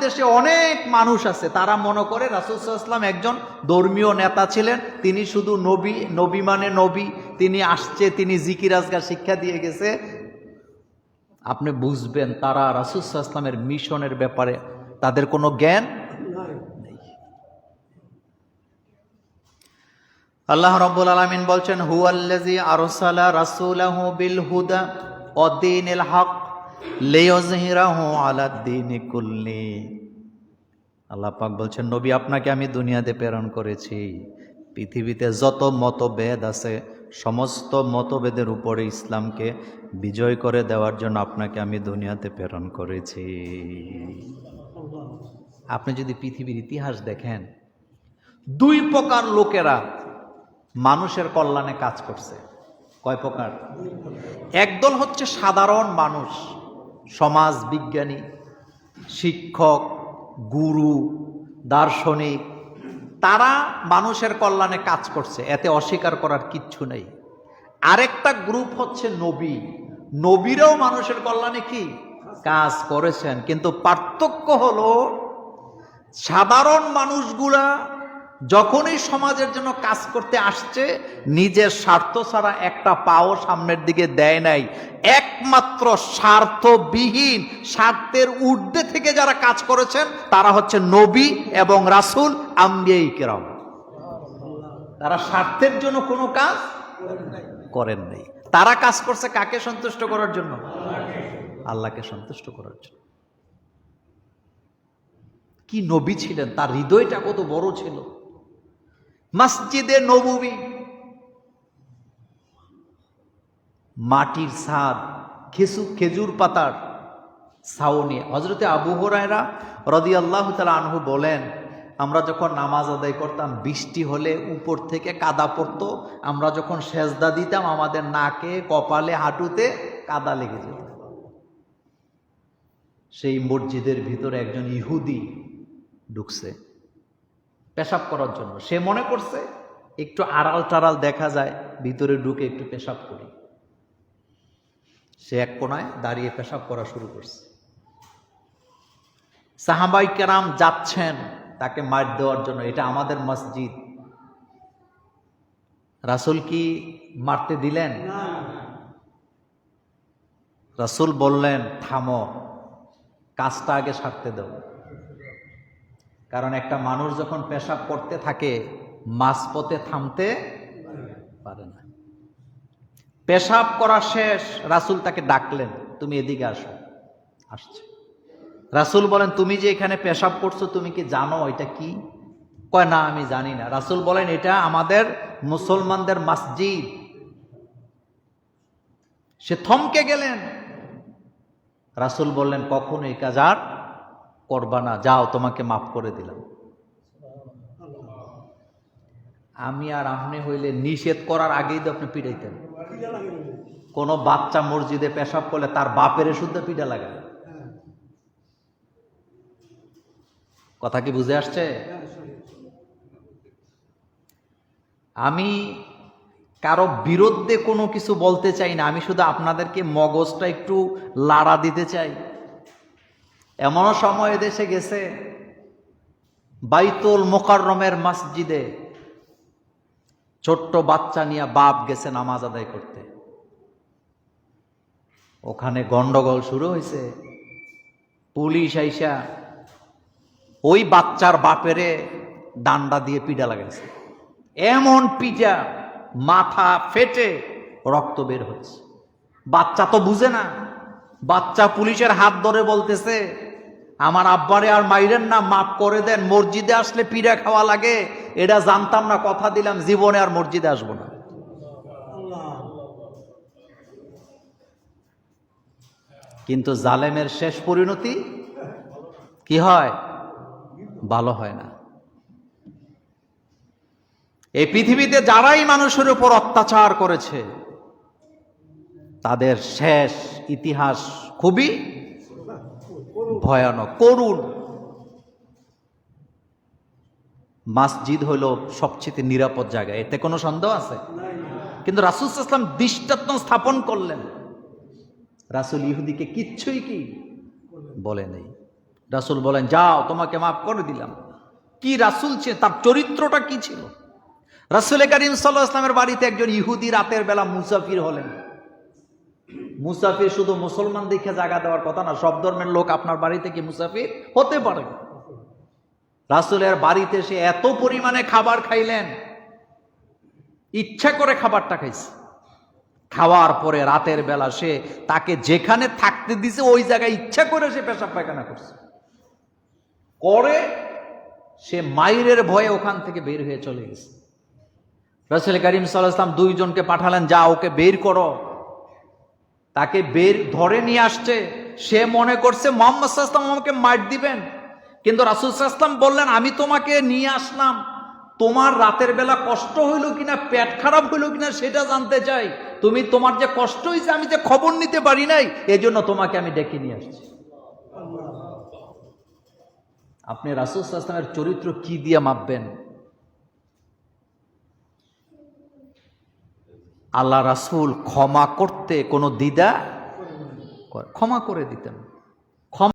দেশে অনেক মানুষ আছে। তারা মনে করে রাসুলসাল্লাম একজন ধর্মীয় নেতা ছিলেন। তিনি শুধু নবী নবী মানে নবী। তিনি আসছে, তিনি জিকির, আজগার শিক্ষা দিয়ে গেছে। আপনি বুঝবেন, তারা রাসুলসাল্লামের মিশনের ব্যাপারে তাদের কোনো জ্ঞান আল্লাহ রব্বুল আলমিন বলছেন হুয়াল্লাজি আরসালা রাসূলাহু বিল হুদা অদ্দীনিল হক। লিইয়ুযহিরাহু আলাদ্দীনি বলছেন, নবী, আপনাকে আমি দুনিয়াতে প্রেরণ করেছি। পৃথিবীতে যত মতভেদ আছে, সমস্ত মতভেদের উপরে ইসলামকে বিজয় করে দেওয়ার জন্য আপনাকে আমি দুনিয়াতে প্রেরণ করেছি। আপনি যদি পৃথিবীর ইতিহাস দেখেন, দুই প্রকার লোকেরা মানুষের কল্যাণে কাজ করছে। কয় প্রকার? একদল হচ্ছে সাধারণ মানুষ সমাজ বিজ্ঞানী শিক্ষক, গুরু, দার্শনিক, তারা মানুষের কল্যাণে কাজ করছে, এতে অস্বীকার করার কিচ্ছু নেই। আরেকটা গ্রুপ হচ্ছে নবী। নবীরাও মানুষের কল্যাণে কি? কাজ করেছেন, কিন্তু পার্থক্য হলো সাধারণ মানুষগুলা যখনই সমাজের জন্য কাজ করতে আসছে, নিজের স্বার্থ ছাড়া একটা পাও সামনের দিকে দেয় নাই। একমাত্র স্বার্থবিহীন, স্বার্থের ঊর্ধ্বে থেকে যারা কাজ করেছেন, তারা হচ্ছে নবী এবং রাসুল, আম্বিয়াই কেরাম। তারা স্বার্থের জন্য কোনো কাজ করেন নাই। তারা কাজ করছে কাকে সন্তুষ্ট করার জন্য? আল্লাহকে সন্তুষ্ট করার জন্য। কি নবী ছিলেন? তার হৃদয়টা কত বড় ছিল। মসজিদে নবী মাটির সাদ খেসু, খেজুর পাতার ছাউনি। হজরতে আবু হরায়রা রদি আল্লাহ তালা আনহু বলেন, আমরা যখন নামাজ আদায় করতাম, বৃষ্টি হলে উপর থেকে কাদা পড়তো। আমরা যখন সেজদা দিতাম, আমাদের নাকে, কপালে, হাঁটুতে কাদা লেগে যেত। সেই মসজিদের ভিতরে একজন ইহুদি ঢুকছে। পেশাব করার জন্য। সে মনে করছে, একটু আড়াল টাড়াল দেখা যায়, ভিতরে ঢুকে একটু পেশাব করি। সে এক কোনায় দাঁড়িয়ে পেশাব করা শুরু করছে। সাহাবাই কেরাম যাচ্ছেন তাকে মার দেওয়ার জন্য, এটা আমাদের মসজিদ। রাসুল কি মারতে দিলেন? রাসুল বললেন, থামো, কাজটা আগে সারতে দাও। কারণ একটা মানুষ যখন পেশাব করতে থাকে, মাঝপথে থামতে পারে না। পেশাব করা শেষ, রাসুল তাকে ডাকলেন, তুমি এদিকে আসো। আসছে। রাসুল বলেন, তুমি যে এখানে পেশাব করছ, তুমি কি জানো এটা কি? কয়, না, আমি জানি না। রাসুল বলেন, এটা আমাদের মুসলমানদের মসজিদ। সে থমকে গেলেন। রাসুল বললেন, কখন এই কাজ আর করবা না, যাও, তোমাকে মাফ করে দিলাম। আমি আর আপনি হইলে নিষেধ করার আগেই তো আপনি পিড়াইতেন কোনো বাচ্চা মসজিদে পেশাব করলে তার বাপের শুদ্ধ পিঠা লাগায় কথা কি বুঝে আসছে? আমি কারও বিরুদ্ধে কোনো কিছু বলতে চাই না, আমি শুধু আপনাদেরকে মগজটা একটু লাড়া দিতে চাই। এমনও সময় দেশে গেছে, বাইতুল মোকাররমের মসজিদে ছোট্ট বাচ্চা নিয়ে বাপ গেছে নামাজ আদায় করতে। ওখানে গন্ডগোল শুরু হয়েছে। পুলিশ আইসা ওই বাচ্চার বাপেরে ডান্ডা দিয়ে পিঠা লাগাইছে। এমন পিঠা মাথা ফেটে রক্ত বের হচ্ছে। বাচ্চা তো বুঝে না। বাচ্চা পুলিশের হাত ধরে বলতেছে আমার আব্বারে আর মাইরেন না, মাফ করে দেন, মসজিদে আসলে পিড়া খাওয়া লাগে, এটা জানতাম না, কথা দিলাম, জীবনে আর মসজিদে আসব না। কিন্তু জালেমের শেষ পরিণতি কি হয়? ভালো হয় না। এই পৃথিবীতে যারাই মানুষের উপর অত্যাচার করেছে, তাদের শেষ ইতিহাস খুবই ভয়ানক, করুণ। মাসজিদ হইল সবচেয়ে নিরাপদ জায়গা। এতে কোনো সন্দেহ আছে? কিন্তু রাসুল ইসলাম দৃষ্টাত্ম স্থাপন করলেন। রাসুল ইহুদিকে কিচ্ছুই কি বলে নেই। রাসুল বলেন, যাও, তোমাকে মাফ করে দিলাম। কি রাসুল তার চরিত্রটা কি ছিল? রাসুল করিম সাল্লাহ ইসলামের বাড়িতে একজন ইহুদি রাতের বেলা মুসাফির হলেন। মুসাফির শুধু মুসলমান দেখে জায়গা দেওয়ার কথা না, সব ধর্মের লোক আপনার বাড়িতে কি মুসাফির? হতে পারে। রাসুলের বাড়িতে সে এত পরিমাণে খাবার খাইলেন, ইচ্ছা করে খাবারটা খাইছে। খাওয়ার পরে রাতের বেলা সে তাকে যেখানে থাকতে দিছে, ওই জায়গায় ইচ্ছা করে সে পেশাব পায়খানা করছে। করে সে মাইরের ভয়ে ওখান থেকে বের হয়ে চলে গেছে। রসুল করিম সাল্লাম দুইজনকে পাঠালেন যা ওকে বের করো। তাকে বের ধরে নিয়ে আসছে। সে মনে করছে, মোহাম্মদ সাল্লাম আমাকে মার দিবেন। কিন্তু রাসুল সাল্লাম বললেন, আমি তোমাকে নিয়ে আসলাম। তোমার রাতের বেলা কষ্ট হইল কিনা, পেট খারাপ হইল কিনা, সেটা জানতে চাই। তুমি তোমার যে কষ্ট হয়েছে আমি যে খবর নিতে পারি নাই, এজন্য তোমাকে আমি ডেকে নিয়ে আসছি। আপনি রাসুল সাল্লামের চরিত্র কি দিয়ে মাপবেন? আল্লাহ রাসুল ক্ষমা করতে কোনো দ্বিধা ক্ষমা করে দিতেন।